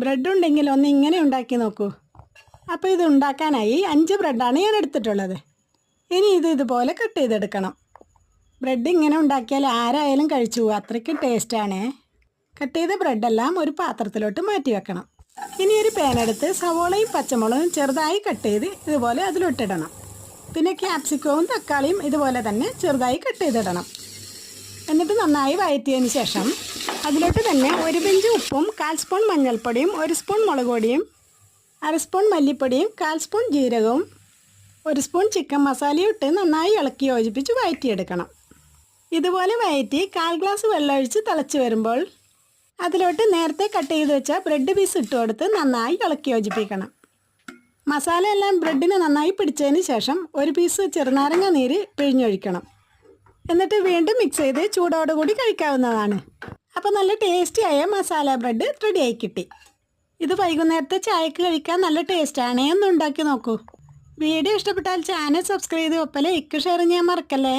Bread ഉണ്ടെങ്കിൽ ഒന്ന് ഇങ്ങനെ ഉണ്ടാക്കി നോക്കൂ. അപ്പോൾ ഇത് ഉണ്ടാക്കാനായി അഞ്ച് ബ്രെഡാണ് ഞാൻ എടുത്തിട്ടുള്ളത്. ഇനി ഇത് ഇതുപോലെ കട്ട് ചെയ്തെടുക്കണം. ബ്രെഡ് ഇങ്ങനെ ഉണ്ടാക്കിയാൽ ആരായാലും കഴിച്ചു അത്രയ്ക്ക് ടേസ്റ്റാണ് കട്ട് ചെയ്ത ബ്രെഡെല്ലാം ഒരു പാത്രത്തിലോട്ട് മാറ്റി വെക്കണം. ഇനി ഒരു പാനെടുത്ത് സവോളയും പച്ചമുളകും ചെറുതായി കട്ട് ചെയ്ത് ഇതുപോലെ അതിലിട്ടിടണം. പിന്നെ ക്യാപ്സിക്കവും തക്കാളിയും ഇതുപോലെ തന്നെ ചെറുതായി കട്ട് ചെയ്തിടണം. എന്നിട്ട് നന്നായി വഴറ്റിയതിന് ശേഷം അതിലോട്ട് തന്നെ ഒരു പിഞ്ച് ഉപ്പും കാൽ സ്പൂൺ മഞ്ഞൾപ്പൊടിയും ഒരു സ്പൂൺ മുളക് പൊടിയും അര സ്പൂൺ മല്ലിപ്പൊടിയും കാൽ സ്പൂൺ ജീരകവും ഒരു സ്പൂൺ ചിക്കൻ മസാലയും ഇട്ട് നന്നായി ഇളക്കി യോജിപ്പിച്ച് വയറ്റിയെടുക്കണം. ഇതുപോലെ വയറ്റി കാൽ ഗ്ലാസ് വെള്ളമൊഴിച്ച് തിളച്ച് വരുമ്പോൾ അതിലോട്ട് നേരത്തെ കട്ട് ചെയ്ത് വെച്ച ബ്രെഡ് പീസ് ഇട്ട് കൊടുത്ത് നന്നായി ഇളക്കി യോജിപ്പിക്കണം. മസാല എല്ലാം ബ്രെഡിന് നന്നായി പിടിച്ചതിന് ശേഷം ഒരു പീസ് ചെറുനാരങ്ങ നീര് പിഴിഞ്ഞൊഴിക്കണം. എന്നിട്ട് വീണ്ടും മിക്സ് ചെയ്ത് ചൂടോടുകൂടി കഴിക്കാവുന്നതാണ്. അപ്പോൾ നല്ല ടേസ്റ്റി ആയ മസാല ബ്രെഡ് ആയി കിട്ടി. ഇത് വൈകുന്നേരത്തെ ചായക്ക് കഴിക്കാൻ നല്ല ടേസ്റ്റാണേ ഒന്ന് ഉണ്ടാക്കി നോക്കൂ. വീഡിയോ ഇഷ്ടപ്പെട്ടാൽ ചാനൽ സബ്സ്ക്രൈബ് ചെയ്ത് ഒപ്പം ഇക്ക് ഷെയർ ചെയ്യാൻ മറക്കല്ലേ?